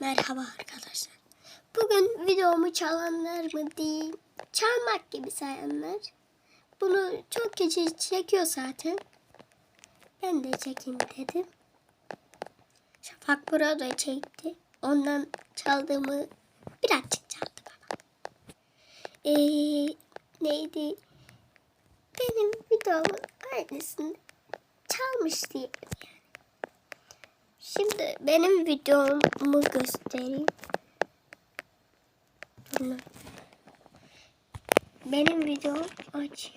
Merhaba arkadaşlar. Bugün videomu çalanlar mı diyeyim, çalmak gibi sayanlar. Bunu çok kişi çekiyor zaten. Ben de çekeyim dedim. Şafak burada çekti. Ondan çaldığımı birazcık çaldı bana. Ee, neydi? Benim videomun aynısını çalmış diye. Şimdi benim videomu göstereyim. Benim videom aç.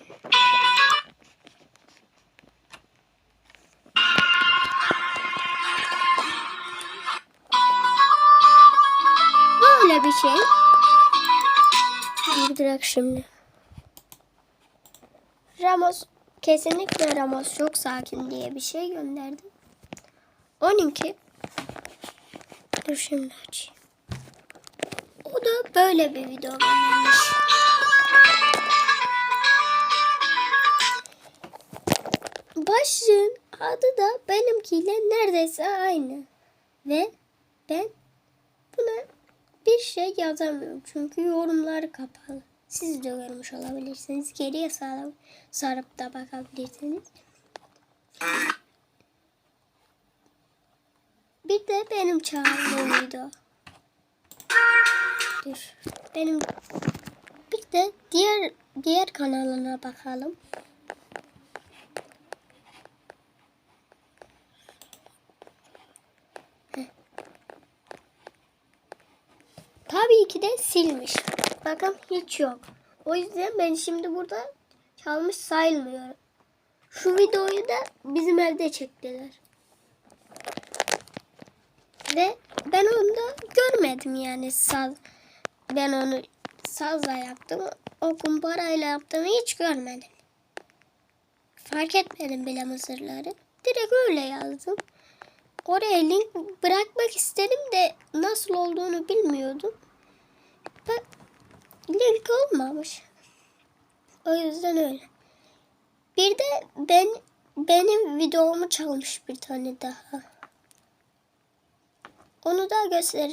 Böyle bir şey. Durdurak şimdi. Ramos kesinlikle Ramos çok sakin diye bir şey gönderdim. Onunki Dur şimdi açayım. O da böyle bir video göndermiş. Başlığın adı da benimkiyle neredeyse aynı. Ve ben buna bir şey yazamıyorum. Çünkü yorumlar kapalı. Siz de görmüş olabilirsiniz. Geriye sarıp, sarıp da bakabilirsiniz. Bir de benim çağırdığım video. Dur. Benim bir de diğer diğer kanalına bakalım. Tabii ki de silmiş. Bakın hiç yok. O yüzden ben şimdi burada çalmış sayılmıyorum. Şu videoyu da bizim evde çektiler. Ve ben onu da görmedim yani saz. Ben onu sazla yaptım. O kumparayla yaptığımı hiç görmedim. Fark etmedim bile mısırları. Direkt öyle yazdım. Oraya link bırakmak istedim de nasıl olduğunu bilmiyordum. Bak link olmamış. O yüzden öyle. Bir de ben benim videomu çalmış bir tane daha. Onu da göstereceğim.